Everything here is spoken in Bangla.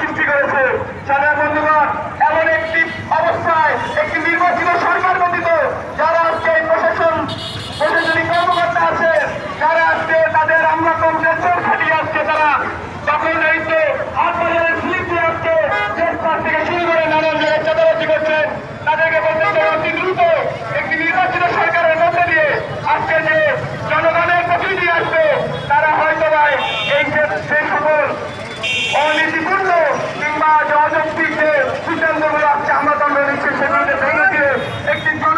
সৃষ্টি করেছে। সাদা বন্ধুগণ হসপিটাল যেগুলো